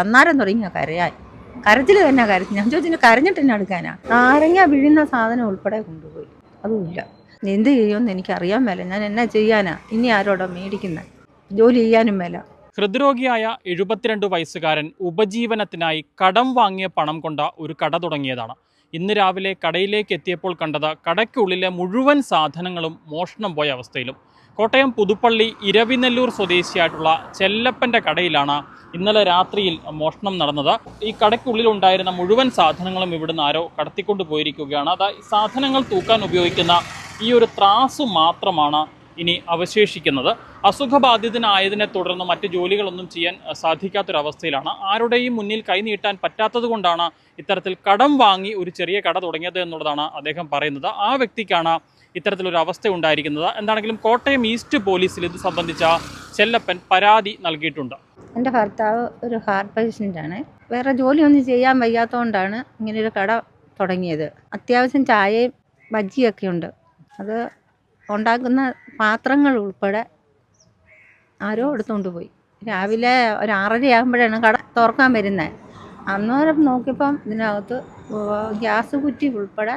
അന്നേരം തുടങ്ങിയ? കരയാൻ. കരച്ചിൽ തന്നെ കരച്ചു. ഞാൻ ചോദിച്ചു കരഞ്ഞിട്ട് തന്നെ എടുക്കാനാ? നാരങ്ങ വിഴുന്ന സാധനം ഉൾപ്പെടെ കൊണ്ടുപോയി. അതുമില്ല. എന്ത് ചെയ്യുമെന്ന് എനിക്കറിയാൻ മേല. ഞാൻ എന്നാ ചെയ്യാനാ? ഇനി ആരോടോ മേടിക്കുന്നത് ജോലി ചെയ്യാനും മേല. ഹൃദ്രോഗിയായ എഴുപത്തിരണ്ട് വയസ്സുകാരൻ ഉപജീവനത്തിനായി കടം വാങ്ങിയ പണം കൊണ്ട ഒരു കട തുടങ്ങിയതാണ്. ഇന്ന് രാവിലെ കടയിലേക്ക് എത്തിയപ്പോൾ കണ്ടത് കടയ്ക്കുള്ളിലെ മുഴുവൻ സാധനങ്ങളും മോഷണം പോയ അവസ്ഥയിലും. കോട്ടയം പുതുപ്പള്ളി ഇരവിനെല്ലൂർ സ്വദേശിയായിട്ടുള്ള ചെല്ലപ്പന്റെ കടയിലാണ് ഇന്നലെ രാത്രിയിൽ മോഷണം നടന്നത്. ഈ കടയ്ക്കുള്ളിൽ ഉണ്ടായിരുന്ന മുഴുവൻ സാധനങ്ങളും ഇവിടുന്ന് ആരോ കടത്തിക്കൊണ്ട് പോയിരിക്കുകയാണ് അതായത് സാധനങ്ങൾ തൂക്കാൻ ഉപയോഗിക്കുന്ന ഈ ഒരു ത്രാസ് മാത്രമാണ് ഇനി അവശേഷിക്കുന്നത്. അസുഖബാധിതനായതിനെ തുടർന്ന് മറ്റ് ജോലികളൊന്നും ചെയ്യാൻ സാധിക്കാത്തൊരവസ്ഥയിലാണ്. ആരുടെയും മുന്നിൽ കൈനീട്ടാൻ പറ്റാത്തത് കൊണ്ടാണ് ഇത്തരത്തിൽ കടം വാങ്ങി ഒരു ചെറിയ കട തുടങ്ങിയത് എന്നുള്ളതാണ് അദ്ദേഹം പറയുന്നത്. ആ വ്യക്തിക്കാണ് ഇത്തരത്തിലൊരു അവസ്ഥ ഉണ്ടായിരിക്കുന്നത് എന്താണെങ്കിലും കോട്ടയം ഈസ്റ്റ് പോലീസിൽ ഇത് സംബന്ധിച്ച ചെല്ലപ്പൻ പരാതി നൽകിയിട്ടുണ്ട്. എന്റെ ഭർത്താവ് ഒരു ഹാർട്ട് പേഷ്യന്റാണ്. വേറെ ജോലിയൊന്നും ചെയ്യാൻ വയ്യാത്തതുകൊണ്ടാണ് ഇങ്ങനൊരു കട തുടങ്ങിയത്. അത്യാവശ്യം ചായയും ബജ്ജിയൊക്കെ ഉണ്ട്. അത് ഉണ്ടാക്കുന്ന പാത്രങ്ങൾ ഉൾപ്പെടെ ആരോ എടുത്തുകൊണ്ട് പോയി. രാവിലെ ഒരു ആറര ആകുമ്പോഴാണ് കട തുറക്കാൻ വരുന്നത് അന്നേരം നോക്കിയപ്പം ഇതിനകത്ത് ഗ്യാസ് കുറ്റി ഉൾപ്പെടെ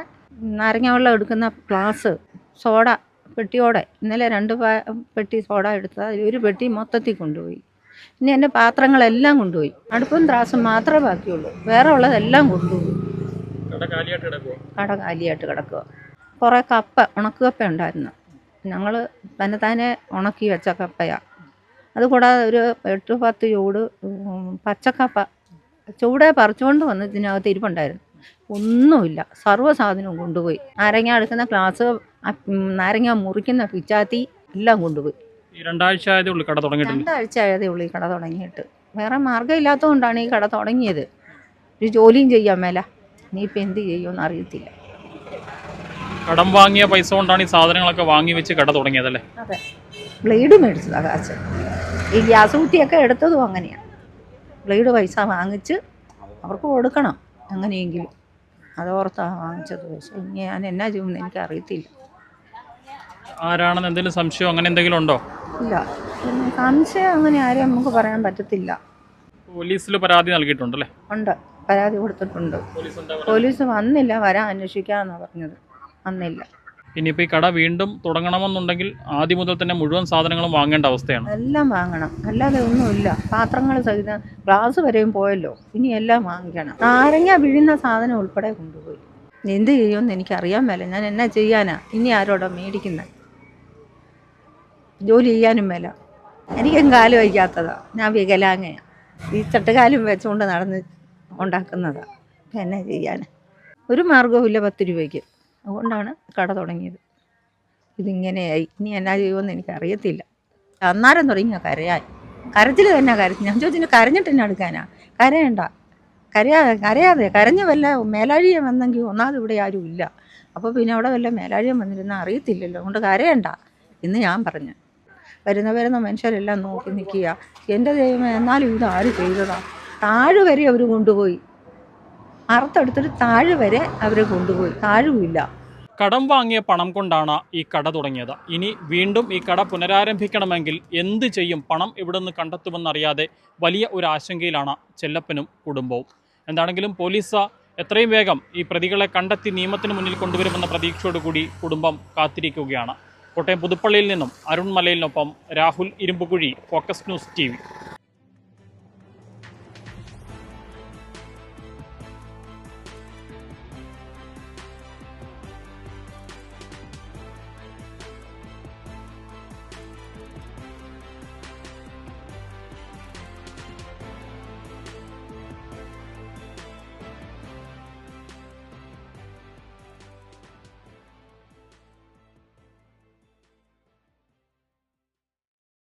നാരങ്ങ വെള്ളം എടുക്കുന്ന ഗ്ലാസ് സോഡ പെട്ടിയോടെ. ഇന്നലെ രണ്ട് പെട്ടി സോഡ എടുത്തത് അതിൽ ഒരു പെട്ടി മൊത്തത്തിൽ കൊണ്ടുപോയി. ഇനി എന്റെ പാത്രങ്ങളെല്ലാം കൊണ്ടുപോയി. അടുപ്പും ത്രാസും മാത്രമേ ബാക്കിയുള്ളൂ. വേറെ ഉള്ളതെല്ലാം കൊണ്ടുപോയി. കട കാലിയായിട്ട് കിടക്കുമോ കട കാലിയായിട്ട് കിടക്കുക കുറേ കപ്പ ഉണക്കുകപ്പ ഉണ്ടായിരുന്നു. ഞങ്ങൾ തന്നെ തന്നെ ഉണക്കി വെച്ച കപ്പയാണ് അതുകൂടാതെ ഒരു എട്ട് പത്ത് ചൂട് പച്ചക്കപ്പ ചൂടെ പറിച്ചുകൊണ്ട് വന്ന് ഇതിനകത്ത് ഇരിപ്പുണ്ടായിരുന്നു. ഒന്നുമില്ല. സർവ സാധനവും കൊണ്ടുപോയി. നാരങ്ങ എടുക്കുന്ന ഗ്ലാസ് നാരങ്ങ മുറിക്കുന്ന പിച്ചാത്തി എല്ലാം കൊണ്ടുപോയി. രണ്ടാഴ്ച ആയതേ ഉള്ളൂ കട രണ്ടാഴ്ച ആയതേ ഉള്ളൂ ഈ കട തുടങ്ങിയിട്ട്. വേറെ മാർഗം ഇല്ലാത്തതുകൊണ്ടാണ് ഈ കട തുടങ്ങിയത്. ഒരു ജോലിയും ചെയ്യാൻ മേല. ഇനിയിപ്പോൾ എന്ത് ചെയ്യുമെന്ന് അറിയത്തില്ല. കടം വാങ്ങിയ പൈസ കൊണ്ടാണ് ഈ സാധനങ്ങളൊക്കെ വാങ്ങി വെച്ച് കട തുടങ്ങിയതല്ലേ? അതെ. ബ്ലേഡ് മേടിച്ചതാണ് കാശ് ഈ ഗ്യാസ് കുറ്റിയൊക്കെ എടുത്തതും അങ്ങനെയാണ് ബ്ലേഡ് പൈസ വാങ്ങിച്ച് അവർക്ക് കൊടുക്കണം എങ്ങനെയെങ്കിലും അതോർത്താണ് വാങ്ങിച്ചത്. പക്ഷേ ഇനി ഞാൻ എന്നാ ചെയ്യുമെന്ന് എനിക്ക് അറിയത്തില്ല ആരാണെന്ന് എന്തെങ്കിലും സംശയം അങ്ങനെ എന്തെങ്കിലും ഉണ്ടോ? ഇല്ല. സംശയം അങ്ങനെ ആരെയും നമുക്ക് പറയാൻ പറ്റത്തില്ല. പോലീസിൽ പരാതി നൽകിയിട്ടുണ്ടല്ലേ? ഉണ്ട്. പരാതി കൊടുത്തിട്ടുണ്ട്. പോലീസ് വന്നില്ല. വരാൻ അന്വേഷിക്കാമെന്നാണ് പറഞ്ഞത്. വന്നില്ല. ഇനിയിപ്പോൾ ഈ കട വീണ്ടും തുടങ്ങണമെന്നുണ്ടെങ്കിൽ ആദ്യം മുതൽ തന്നെ മുഴുവൻ സാധനങ്ങളും വാങ്ങേണ്ട അവസ്ഥയാണ്. എല്ലാം വാങ്ങണം. അല്ലാതെ ഒന്നുമില്ല. പാത്രങ്ങൾ സഹിതം ഗ്ലാസ് വരെയും പോയല്ലോ. ഇനി എല്ലാം വാങ്ങിക്കണം. നാരങ്ങ വീഴുന്ന സാധനം ഉൾപ്പെടെ കൊണ്ടുപോയി. എന്ത് ചെയ്യുമെന്ന് എനിക്കറിയാൻ മേല. ഞാൻ എന്നാ ചെയ്യാനാ? ഇനി ആരോടാ മേടിക്കുന്നത് ജോലി ചെയ്യാനും മേല. എനിക്കും കാലം വയ്ക്കാത്തതാ. ഞാൻ വികലാങ്ങയാ ഈ ചട്ടുകാലും വെച്ചുകൊണ്ട് നടന്ന് ഉണ്ടാക്കുന്നതാ. എന്നാ ചെയ്യാനാ? ഒരു മാർഗവും ഇല്ല പത്ത് രൂപയ്ക്ക്. അതുകൊണ്ടാണ് കട തുടങ്ങിയത്. ഇതിങ്ങനെയായി. ഇനി എന്നാ ചെയ്യുമെന്ന് എനിക്കറിയത്തില്ല. അന്നേരം തുടങ്ങിയ കരയാൻ കരച്ചിൽ തന്നെ കരച്ചു ഞാൻ ചോദിച്ചു കരഞ്ഞിട്ട് തന്നെ എടുക്കാനാ? കരയണ്ട. കരയാതെ കരയാതെ. കരഞ്ഞ വല്ല മേലാഴിയം വന്നെങ്കിൽ ഒന്നാമത് ഇവിടെ ആരും ഇല്ല. അപ്പോൾ പിന്നെ അവിടെ വല്ല മേലാഴിയം വന്നിരുന്നാൽ അറിയത്തില്ലല്ലോ. അതുകൊണ്ട് കരയണ്ട. എന്ന് ഞാൻ പറഞ്ഞു. വരുന്ന വരുന്ന മനുഷ്യരെല്ലാം നോക്കി നിൽക്കുക. എന്റെ ദൈവം എന്നാലും ഇത് ആര് ചെയ്തതാണ് താഴെ വരെ അവർ കൊണ്ടുപോയി. അറുത്തെടുത്തിട്ട് താഴ് വരെ അവരെ കൊണ്ടുപോയി. താഴുമില്ല. കടം വാങ്ങിയ പണം കൊണ്ടാണ് ഈ കട തുടങ്ങിയത്. ഇനി വീണ്ടും ഈ കട പുനരാരംഭിക്കണമെങ്കിൽ എന്ത് ചെയ്യും? പണം ഇവിടെ നിന്ന് കണ്ടെത്തുമെന്നറിയാതെ വലിയ ഒരു ആശങ്കയിലാണ് ചെല്ലപ്പനും കുടുംബവും. എന്താണെങ്കിലും പോലീസ് എത്രയും വേഗം ഈ പ്രതികളെ കണ്ടെത്തി നിയമത്തിന് മുന്നിൽ കൊണ്ടുവരുമെന്ന പ്രതീക്ഷയോടുകൂടി കുടുംബം കാത്തിരിക്കുകയാണ്. കോട്ടയം പുതുപ്പള്ളിയിൽ നിന്നും Arun മലയിലിനൊപ്പം Rahul Irumbukuzhi focus news T